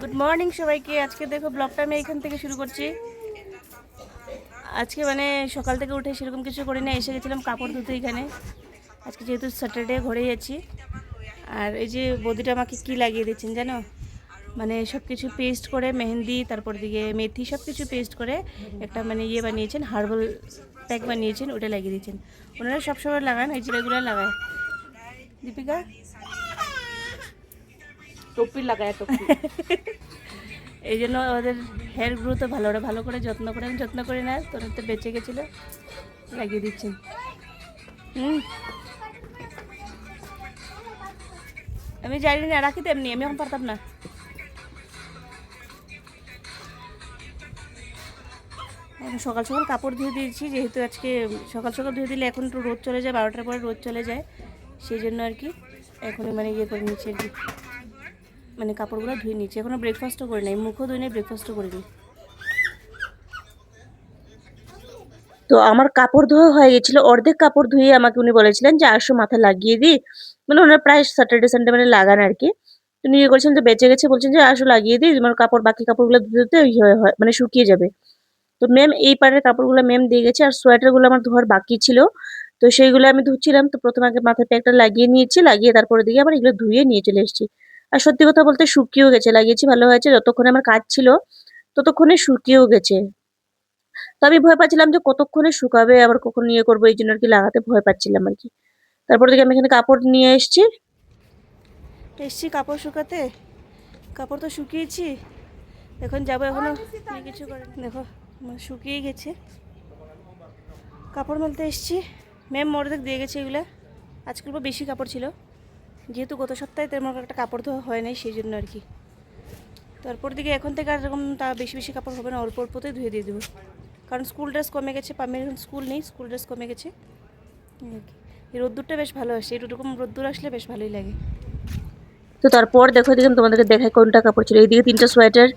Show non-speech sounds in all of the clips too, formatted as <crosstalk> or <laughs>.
Good morning সবাইকে। আজকে দেখো ব্লগটা আমি এখান থেকে শুরু করছি। আজকে মানে সকাল থেকে উঠে সেরকম কিছু করি না এসে গেছিলাম কাপড় ধুতে এখানে। আজকে যেহেতু স্যাটারডে ঘরেই আছি। আর এই যে বৌদিটা আমাকে কি লাগিয়ে দিচ্ছেন জানো? মানে সব কিছু পেস্ট করে মেহেন্দি, তারপর দিকে মেথি সব কিছু পেস্ট করে একটা মানে ইয়ে বানিয়েছেন হার্বাল প্যাক বানিয়েছেন, ওটা লাগিয়ে দিয়েছেন ওনারা সবসময় লাগান, এই যে রেগুলার লাগায়। দীপিকা? টুপি লাগায় টুপি <laughs> এই জন্য ওদের হেয়ার গ্রোথও ভালো ভালো করে যত্ন করে আমি যত্ন করি না তোর তো বেঁচে গেছিল। লাগিয়ে দিচ্ছেন হুম। আমি জানি না, রাখি তো এমনি, আমি এখন পারতাম না। এখন সকাল সকাল কাপড় ধুয়ে দিয়েছি, যেহেতু আজকে সকাল সকাল ধুয়ে দিলে এখন একটু রোদ চলে যায়, বারোটার পরে রোদ চলে যায়, সেই জন্য আর কি। এখনই মানে ইয়ে করে নিচ্ছি আর কি। মানে কাপড়গুলো ধুয়ে নিচ্ছি। এখনও ব্রেকফাস্টও করে নাই, মুখও ধুয়ে নেই ব্রেকফাস্টও করে নিই। তো আমার কাপড় ধোয়া হয়ে গেছিল, অর্ধেক কাপড় ধুয়ে আমাকে উনি বলেছিলেন যে আসো মাথা লাগিয়ে দিই মানে ওনার প্রায় স্যাটারডে সানডে মানে লাগান আর কি। তো ইয়ে করেছেন যে, বেঁচে গেছে। বলছেন যে আসো লাগিয়ে দিই তোমার কাপড়, বাকি কাপড়গুলো ধুতে ধুতে ইয়ে হয় মানে শুকিয়ে যাবে। তো ম্যাম এই পাড়ের কাপড়গুলো ম্যাম দিয়ে গেছে, আর সোয়েটারগুলো আমার ধোয়ার বাকি ছিল। তো সেইগুলো আমি ধুচ্ছিলাম, তো প্রথমে আগে মাথায় প্যাকটা লাগিয়ে নিয়েছি, লাগিয়ে তারপরে দিকে আবার এগুলো ধুয়ে নিয়ে চলে এসেছি। আর সত্যি কথা বলতে শুকিয়েও গেছে লাগিয়েছি ভালো হয়েছে যতক্ষণে আমার কাজ ছিল ততক্ষণে শুকিয়েও গেছে। তো আমি ভয় পাচ্ছিলাম যে কতক্ষণে শুকাবে আবার কখন ইয়ে করব এই জন্য আর কি লাগাতে ভয় পাচ্ছিলাম আর কি। তারপর থেকে আমি এখানে কাপড় নিয়ে এসেছি। এসছি কাপড় শুকাতে। কাপড় তো শুকিয়েছি। এখন যাব এখনও। কিছু করে দেখো শুকিয়ে গেছে। কাপড় মেলতে এসছি। ম্যাম অর্ধেক দিয়ে গেছে এগুলো। আজকের বেশি কাপড় ছিল। যেহেতু গত সপ্তাহে তেমন একটা কাপড় ধোয়া হয় নাই, সেই জন্য আর কি। তারপর দিকে এখন থেকে আর এরকম তা বেশি বেশি কাপড় হবে না, অল্প অল্পতেই ধুয়ে দিয়ে দেবো। কারণ স্কুল ড্রেস কমে গেছে, পামের এখন স্কুল নেই, স্কুল ড্রেস কমে গেছে। এই রোদ্দুরটা বেশ ভালো আসে এরকম রোদ্দুর আসলে বেশ ভালোই লাগে। তো তারপর দেখো, দেখুন, তোমাদেরকে দেখায় কোনটা কাপড় ছিল। এইদিকে তিনটা সোয়েটার,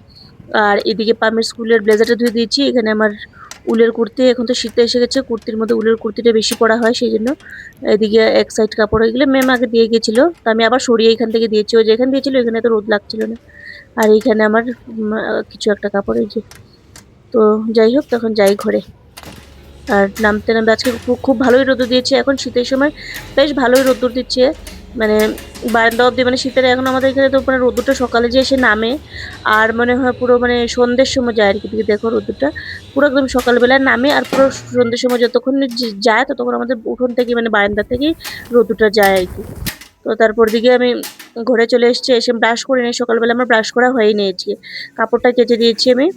আর এদিকে পামের স্কুলের ব্লেজারটা ধুয়ে দিয়েছি, এখানে আমার উলের কুর্তি, এখন তো শীতে এসে গেছে, কুর্তির মধ্যে উলের কুর্তিটা বেশি পরা হয়, সেই জন্য এদিকে এক সাইড কাপড় এগুলো ম্যাম আগে দিয়ে গেছিল তো আমি আবার সরিয়ে এখান থেকে দিয়েছি ও যেখানে দিয়েছিল এখানে তো রোদ লাগছিল না। আর এইখানে আমার কিছু একটা কাপড়, এই যে। তো যাই হোক, তখন যাই ঘরে। আর নামতে নামতে আজকে খুব খুব ভালোই রোদ দিয়েছে, এখন শীতের সময় বেশ ভালোই রোদ্দুর দিচ্ছে। মানে বারান্দা অবধি মানে শীতের এখন আমাদের এখানে তো মানে রোদ্দুরটা সকালে যে এসে নামে, আর মনে হয় পুরো মানে সন্ধ্যের সময় যায় আর কি। তুমি দেখো রোদ্দুরটা, পুরো একদম সকালবেলায় নামে আর পুরো সন্ধ্যের সময় যতক্ষণ যায় ততক্ষণ আমাদের উঠোন থেকে মানে বারান্দা থেকেই রোদ্দুরটা যায় আর কি। তো তারপর দিকে আমি ঘরে চলে এসেছি, এসে ব্রাশ করে নিই সকালবেলা আমার ব্রাশ করা হয়ে নিয়েছি কাপড়টা কেচে দিয়েছি আমি,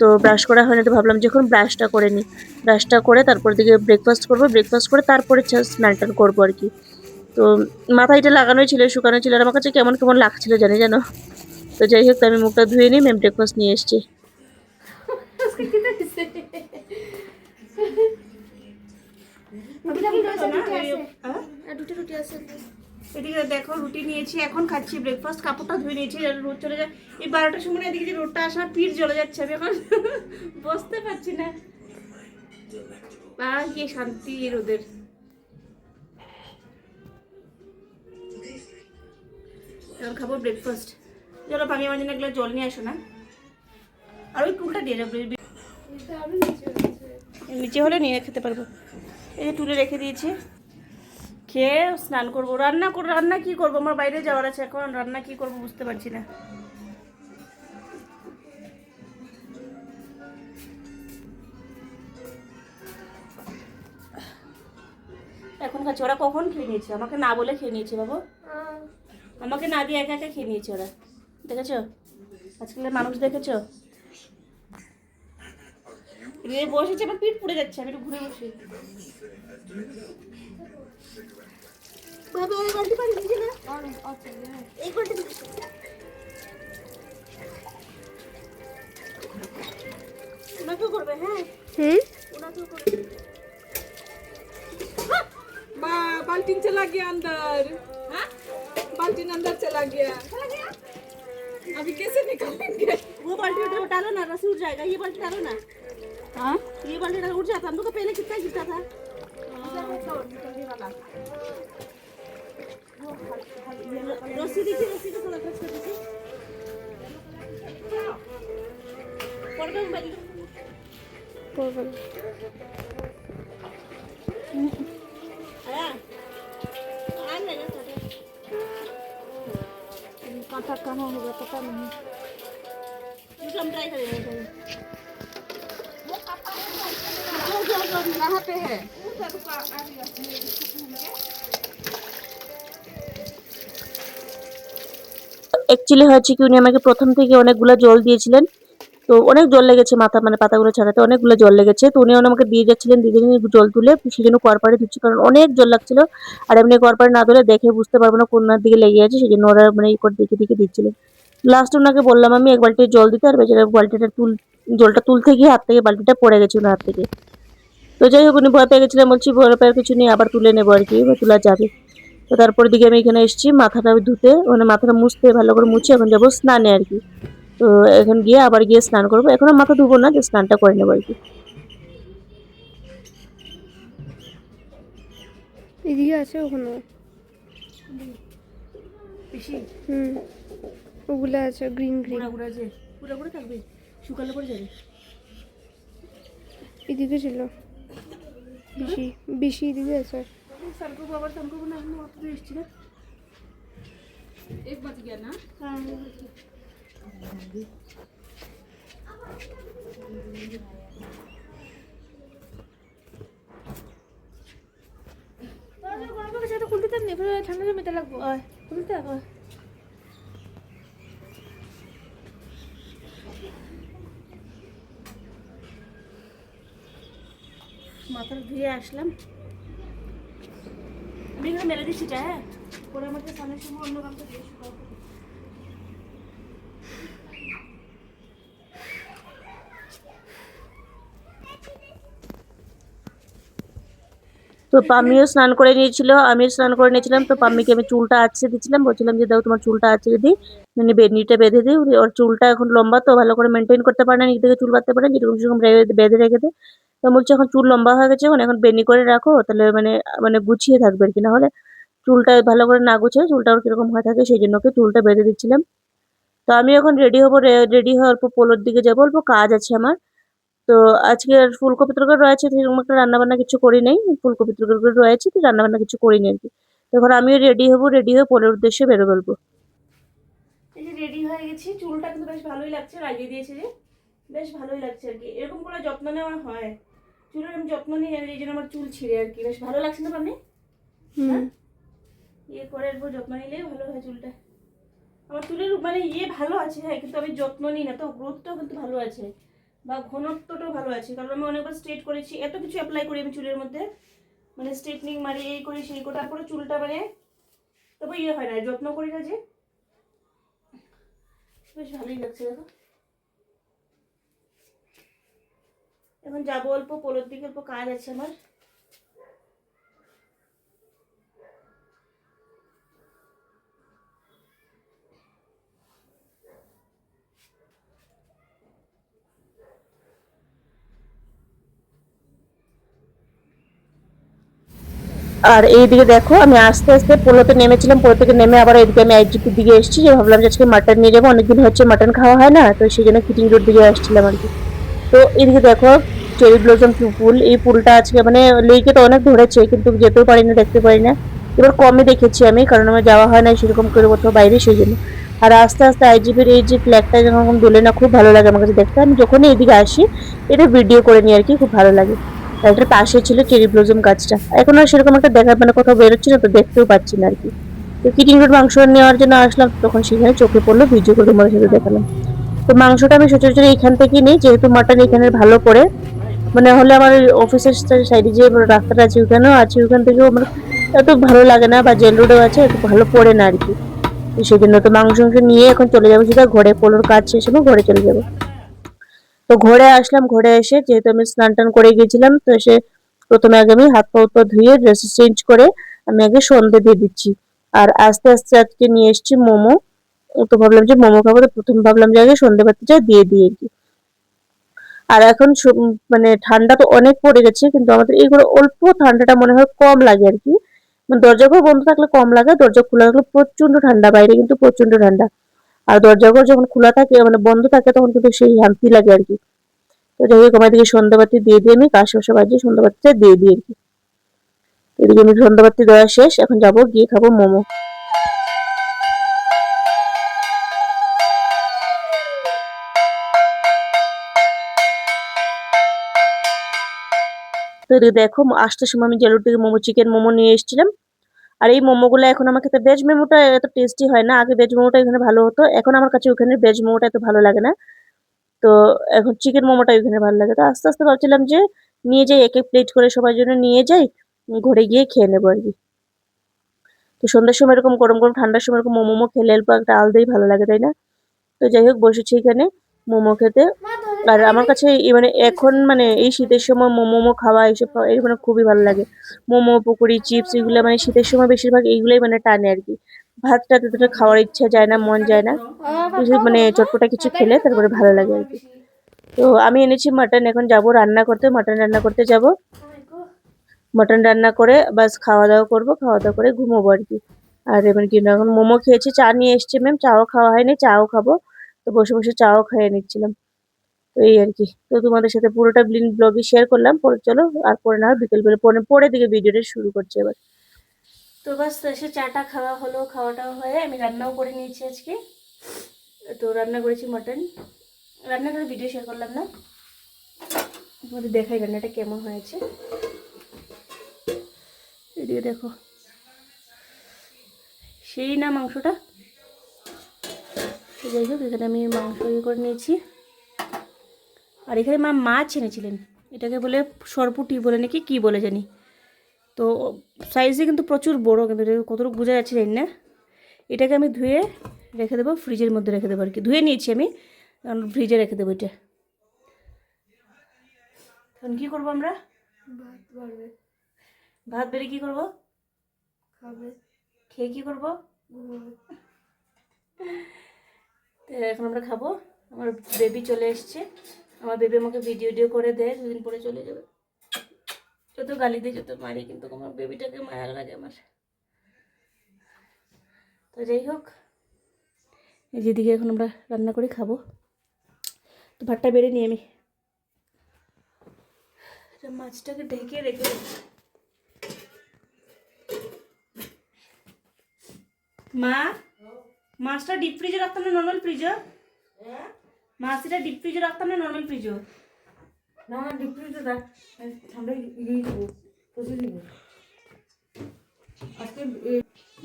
তো ব্রাশ করা হয়নি তো ভাবলাম যখন ব্রাশটা করে নিই ব্রাশটা করে তারপর দিকে ব্রেকফাস্ট করব ব্রেকফাস্ট করে তারপরে স্নান টান করব আর কি। তো মাথায় এটা লাগানোই ছিল শুকানো ছিল। আর আমার কাছে কেমন কেমন লাগছিল জানি জানো? তো যাই হোক, আমি মুখটা ধুয়ে নিই ম্যাম ব্রেকফাস্ট নিয়ে এসেছি। এদিকে দেখো, রুটি নিয়েছি, এখন খাচ্ছি ব্রেকফাস্ট কাপড়টা ধুয়ে নিয়েছি রোদ চলে যায়। এই বারোটার সময় এদিকে যে রোদটা আসা পিঠ জ্বলে যাচ্ছে, আমি এখন <laughs> বসতে পারছি না। আর কি শান্তি রোদের। এখন খাব ব্রেকফাস্ট চলো পানি আমার জন্য এগুলো জল নিয়ে আসো না। আর ওই কুলটা দিয়ে যাব নিচে হলে নিয়ে খেতে পারব। এই তুলে রেখে দিয়েছি। খেয়ে স্নান করব। রান্না করব রান্না কি করব? আমার বাইরে যাওয়ার আছে এখন। রান্না কি করব বুঝতে পারছি না। এখন খাচ্ছে কখন খেয়ে নিয়েছে? আমাকে না বলে খেয়ে নিয়েছে বাবু। আমাকে না দিয়ে একা একা খেয়ে নিয়েছে ওরা দেখেছো আজকালের মানুষ দেখেছো এদিকে বসেছে আমার পিঠ পুড়ে যাচ্ছে আমি একটু ঘুরে বসি বাবা ওই বালতি পানি দিয়েছে না এই বালতি দিয়েছে। ওনাকেও করবে হ্যাঁ হুম ওনাকেও করবে बा बाल्टीन चला गया अंदर बाल्टी अंदर चला गया। अभी कैसे निकालेंगे? वो बाल्टी उठा उठा लो ना रस्सी उठ जाएगा ये बाल्टी डालो ना। हाँ? ये बाल्टी डालो उठ जाता हम लोग तो पहले कितना गिरता था? रस्सी देखिए रस्सी को थोड़ा खर्च कर दीजिए। पड़ गए Kamu অ্যাকচুয়ালি হয়েছে কি উনি আমাকে প্রথম থেকে অনেকগুলো জল দিয়েছিলেন। তো অনেক জল লেগেছে মাথা মানে পাতাগুলো ছাড়াতে, অনেকগুলো জল লেগেছে। তো উনি আমাকে দিয়ে যাচ্ছিলেন যাচ্ছিলেন জল তুলে সেই জন্য করপাড়ে দিচ্ছি, কারণ অনেক জল লাগছিল। আর এমনি করপাড়ে না ধরে দেখে বুঝতে পারব না কোনার দিকে লেগে আছে সেই জন্য ওরা মানে এই করে দিকে দিকে দিচ্ছিলেন লাস্ট ওনাকে বললাম আমি এক বালতি জল দিতে, আর বেচারা বালতিটা তুল, জলটা তুলতে গিয়ে হাত থেকে বালতিটা পড়ে গেছে ওনার হাত থেকে। তো যাই হোক, উনি ভয় পেয়ে গেছিলেন, বলছি ভয় পেয়ে কিছু নেই, আবার তুলে নেব আর কি তোলা যাবে। তো তারপরে দিকে আমি এখানে এসেছি, মাথাটা ধুতে মানে মাথাটা মুছতে ভালো করে মুছে এখন যাব স্নানে আর কি। তো এখন গিয়ে আবার গিয়ে স্নান করব। এখন মাথা ধুবো না যে স্নানটা করে নেব আর কি। এদিকে আছে ওখানে। হুম। ওগুলো আছে গ্রিন গ্রিন থাকবে? শুকালে পরে যাবে? এদিকে ছিল। বেশি বেশি এদিকে আছে। না চান ঠান্ডা লাগবো ধুয়ে আসলাম। আমি মেলে দিচ্ছি হ্যাঁ। পরে আমাকে স্নানের সময় অন্য কামটা দিয়ে তো পাম্মিও স্নান করে নিয়েছিল, আমিও স্নান করে নিয়েছিলাম, তো পাম্মিকে আমি চুলটা আঁচড়ে দিচ্ছিলাম বলছিলাম যে দাও তোমার চুলটা আঁচড়ে দিই মানে বেনিটা বেঁধে দিই ওর- চুলটা এখন লম্বা, তো ভালো করে মেনটেন করতে পারে না, নিজে থেকে চুল বাঁধতে পারে না যেরকম সেরকম বেঁধে রেখে দেয় তো বলছে এখন চুল লম্বা হয়ে গেছে, এখন এখন বেনি করে রাখো, তাহলে মানে মানে গুছিয়ে থাকবে আর কি, না হলে চুলটা ভালো করে না গুছিয়ে চুলটা ওর কীরকম হয়ে থাকে, সেই জন্য ওকে চুলটা বেঁধে দিচ্ছিলাম। তো আমি এখন রেডি হব রেডি হওয়ার পর পোলোর দিকে যাব, অল্প কাজ আছে আমার তো আজকে আর ফুলকপি তরকারি রয়েছে সেরকম একটা রান্নাবান্না কিছু করি নাই। ফুলকপি তরকারি রয়েছে তো রান্নাবান্না কিছু করি করিনি আর কি। তখন আমিও রেডি হব রেডি হয়ে পোলের উদ্দেশ্যে বেরো বলব এই যে রেডি হয়ে গেছি চুলটা কিন্তু বেশ ভালোই লাগছে লাগিয়ে দিয়েছে যে। বেশ ভালোই লাগছে আর কি। এরকম করে যত্ন নেওয়া হয়। চুলের আমি যত্ন নিই আর এই জন্য আমার চুল ছিঁড়ে আর কি। বেশ ভালো লাগছে না পাবনি হুম। ইয়ে করে এরপর যত্ন নিলেই ভালো হয় চুলটা। আমার চুলের মানে ইয়ে ভালো আছে হ্যাঁ কিন্তু আমি যত্ন নিই না তো গ্রোথটাও কিন্তু ভালো আছে। বা ঘনত্বটাও ভালো আছে। কারণ আমি অনেকবার স্ট্রেট করেছি, এত কিছু অ্যাপ্লাই করি আমি চুলের মধ্যে। মানে স্ট্রেটনিং মারি, এই করি, সেই করি, তারপরে চুলটা মানে তবে ইয়ে হয় না, যত্ন করি না যে। বেশ ভালোই লাগছে দেখো। এখন যাব অল্প, পোলোর দিকে অল্প কাজ আছে আমার। আর এইদিকে দেখো, আমি আস্তে আস্তে পোলোতে নেমেছিলাম পোলো থেকে নেমে আবার এদিকে আমি আইজিপির দিকে এসেছি, যে ভাবলাম যে আজকে মাটন নিয়ে যাব, অনেকদিন হচ্ছে মাটন খাওয়া হয় না, তো সেই জন্য কিটিং রোড দিকে আসছিলাম আর কি। তো এদিকে দেখো চেরি ব্লসম ফুল, এই ফুলটা আজকে মানে লেকে তো অনেক ধরেছে, কিন্তু যেতেও পারি না দেখতে পারি না এবার কমে দেখেছি আমি, কারণ আমার যাওয়া হয় না সেরকম করে কোথাও বাইরে, সেই জন্য। আর আস্তে আস্তে আইজিপির এই যে ফ্ল্যাগটা যখন দোলে না, খুব ভালো লাগে আমার কাছে দেখতে। আমি যখনই এদিকে আসি, এটা ভিডিও করে নিই আর কি, খুব ভালো লাগে। আর পাশে ছিল চেরি ব্লসম গাছটা। এখন আর সেরকম একটা দেখা মানে কোথাও বেরোচ্ছি না, তো দেখতেও পাচ্ছি না আর কি। তো কিটিং রোড মাংস নেওয়ার জন্য আসলাম, তখন সেখানে চোখে পড়ল ভিডিও করে তোমাদের সাথে দেখালাম। তো মাংসটা আমি সচরাচর এইখান থেকেই নিই, যেহেতু মাটন এখানে ভালো পড়ে মানে হলে আমার অফিসের সাইডে যে রাস্তাটা আছে ওখানেও আছে ওখান থেকেও আমার এত ভালো লাগে না, বা জেল রোডেও আছে, এত ভালো পড়ে না আর কি। তো সেই জন্য তো মাংস নিয়ে এখন চলে যাব, সেটা ঘরে, পোলোর কাজ শেষ হলো, ঘরে চলে যাব। তো ঘরে আসলাম, ঘরে এসে যেহেতু আমি স্নান টান করে গেছিলাম তো এসে প্রথমে আগে আমি হাত পা পা ধুয়ে ড্রেস চেঞ্জ করে আমি আগে সন্ধে দিয়ে দিচ্ছি। আর আস্তে আস্তে আজকে নিয়ে এসেছি মোমো। তো ভাবলাম যে মোমো খাব, তো প্রথম ভাবলাম যে আগে সন্ধে বাতিটা দিয়ে দিই আর কি। আর এখন মানে ঠান্ডা তো অনেক পড়ে গেছে, কিন্তু আমাদের এইগুলো অল্প ঠান্ডাটা মনে হয় কম লাগে আর কি। মানে দরজা ঘর বন্ধ থাকলে কম লাগে, দরজা খোলা থাকলে প্রচণ্ড ঠান্ডা, বাইরে কিন্তু প্রচণ্ড ঠান্ডা। আর দরজা ঘর যখন খোলা থাকে মানে বন্ধ থাকে, তখন কিন্তু সেই শান্তি লাগে আর কি। তো যাই হোক আমার দিকে সন্ধ্যাবাতি দিয়ে দিয়ে আমি কাজ শসা বাজিয়ে সন্ধ্যাবাতিটা দিয়ে দিই আর কি। এদিকে আমি সন্ধ্যাবাতি দেওয়া শেষ, এখন যাব গিয়ে খাব মোমো। তো দেখো আসার সময় আমি জেলুর থেকে মোমো চিকেন মোমো নিয়ে এসেছিলাম। আর এই মোমোগুলো এখন আমার কাছে ভেজ মোমোটা এত টেস্টি হয় না। আগে ভেজ মোমোটা এখানে ভালো হতো। এখন আমার কাছে ওখানে ভেজ মোমোটা এত ভালো লাগে না। তো এখন চিকেন মোমোটা ওখানে ভালো লাগে। তো আস্তে আস্তে ভাবছিলাম যে নিয়ে যাই, এক এক প্লেট করে সবার জন্য নিয়ে যাই, ঘরে গিয়ে খেয়ে নেব আর কি। তো সন্ধ্যার সময় এরকম গরম গরম ঠান্ডার সময় এরকম মোমো খেলে অল্প একটা আলাদাই ভালো লাগে, তাই না? তো যাই হোক, বসেছি এখানে মোমো খেতে। আর আমার কাছে মানে এখন মানে এই শীতের সময় মোমো খাওয়া এইসব খাওয়া এই মানে খুবই ভালো লাগে। মোমো, পকোড়ি, চিপস এগুলো মানে শীতের সময় বেশিরভাগ এইগুলোই মানে টানে আর কি। ভাতটা ততটা খাওয়ার ইচ্ছা যায় না, মন যায় না। মানে চটপটা কিছু খেলে তারপরে ভালো লাগে আর কি। তো আমি এনেছি মাটন, এখন যাব রান্না করতে, মাটন রান্না করতে যাব। মাটন রান্না করে বাস খাওয়া দাওয়া করব, খাওয়া দাওয়া করে ঘুমোবো আর কি। আর এবার কি এখন মোমো খেয়েছি, চা নিয়ে এসছি ম্যাম চাও খাওয়া হয়নি, চাও খাব। তো বসে বসে চাও খেয়ে নিচ্ছিলাম। এই আর কি। তো তোমাদের সাথে পুরোটা ব্লিন ব্লগে শেয়ার করলাম। পরে চলো, আর পরে না হয় বিকেল বেলা পরে পরে দিকে ভিডিওটা শুরু করছি এবার। তো বাস এসে চাটা খাওয়া হলো, খাওয়াটাও হয়ে আমি রান্নাও করে নিয়েছি আজকে। তো রান্না করেছি মটন রান্না করে ভিডিও শেয়ার করলাম না। তোমাদের দেখাই রান্নাটা কেমন হয়েছে। এদিকে দেখো। সেই না মাংসটা? যাই হোক, এখানে আমি মাংস ইয়ে করে নিয়েছি। আর এখানে মা মাছ এনেছিলেন। এটাকে বলে সরপুটি বলে নাকি কি বলে জানি। তো সাইজে কিন্তু প্রচুর বড় কিন্তু কতটুকু বোঝা যাচ্ছে জানি না। এটাকে আমি ধুয়ে রেখে দেবো ফ্রিজের মধ্যে রেখে দেবো আর কি ধুয়ে নিয়েছি আমি কারণ ফ্রিজে রেখে দেবো এটা। এখন কী করব আমরা? ভাত বাড়বে। ভাত বেড়ে কী করব? খাবে। খেয়ে কী করব? এখন আমরা খাব। আমার বেবি চলে এসছে। আমার বেবি আমাকে ভিডিও ভিডিও করে দেয়, দুদিন পরে চলে যাবে। যত গালি দিয়ে যত মারি, কিন্তু আমার বেবিটাকে মায়া লাগে আমার। তো যাই হোক যেদিকে এখন আমরা রান্না করে খাব। তো ভাতটা বেড়ে নিই আমি। মাছটাকে ঢেকে রেখে। মা, মাছটা ডিপ ফ্রিজে রাখতাম না? নর্মাল ফ্রিজে মাছটা ডিপ ফ্রিজে রাখতাম না নর্মাল ফ্রিজে না না ডিপ্রিতে রাখ ঠান্ডা ইয়ে দেবো দেবো আজকে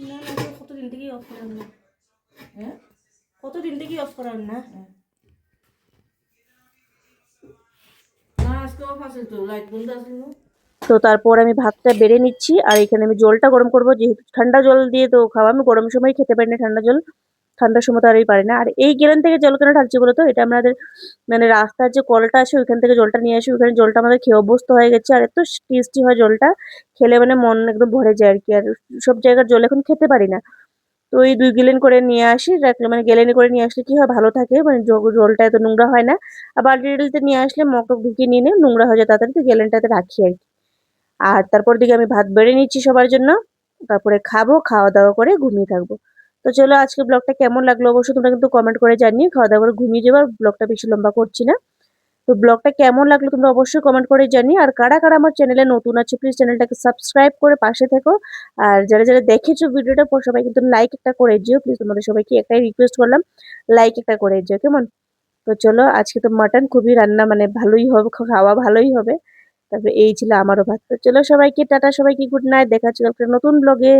না না তো কতদিন থেকেই অফ করার না? হ্যাঁ? কতদিন থেকেই অফ করার না? না আজকে অফ আছে তো লাইট বন্ধ আছে না তো তারপর আমি ভাতটা বেড়ে নিচ্ছি আর এখানে আমি জলটা গরম করব যেহেতু ঠান্ডা জল দিয়ে তো খাওয়া আমি গরম সময় খেতে পারি না ঠান্ডা জল। ঠান্ডার সময় তো আরই পারি না। আর এই গেলেন থেকে জল কেন ঢালছি বলো তো? এটা আমাদের মানে রাস্তার যে কলটা আছে, ওইখান থেকে জলটা নিয়ে আসি। ওইখানে জলটা আমাদের খেয়ে অভ্যস্ত হয়ে গেছে। আর এত টেস্টি হয় জলটা। খেলে মানে মন একদম ভরে যায় আর কি আর সব জায়গার জল এখন খেতে পারি না। তো ওই দুই গেলেন করে নিয়ে আসি। রাখলে মানে গেলেনি করে নিয়ে আসলে কি হয়? ভালো থাকে। মানে জলটা এত নোংরা হয় না। আর বালতি টালতিতে নিয়ে আসলে মগ ঢুকিয়ে নিয়ে নিয়ে নোংরা হয়ে যায় তাড়াতাড়ি। তো গেলেনটাতে রাখি আর কি আর তারপর দিকে আমি ভাত বেড়ে নিচ্ছি সবার জন্য। তারপরে খাব খাওয়া দাওয়া করে ঘুমিয়ে থাকব। তো চলো আজকে ব্লগটা কেমন লাগল অবশ্যই তোমরা কিন্তু কমেন্ট করে জানিয়ে খাওয়া দাওয়া করে ঘুমিয়ে যাব আর ব্লগটা বেশি লম্বা করছি না। তো ব্লগটা কেমন লাগল তোমরা অবশ্যই কমেন্ট করে জানিয়ে আর কারা কারা আমার চ্যানেলে নতুন আছে প্লিজ চ্যানেলটাকে সাবস্ক্রাইব করে পাশে থেকো। আর যারা যারা দেখেছ ভিডিওটা পর সবাই কিন্তু লাইক একটা করে যেও প্লিজ তোমাদের সবাইকে একটাই রিকোয়েস্ট করলাম লাইক একটা করে যেও কেমন? তো চলো আজকে তো মাটন খুবই রান্না মানে ভালোই হবে খাওয়া ভালোই হবে। তারপরে এই ছিল আমারও ভাত। তো চলো সবাইকে, টাটা, সবাইকে গুড নাইট দেখা কালকে নতুন ব্লগে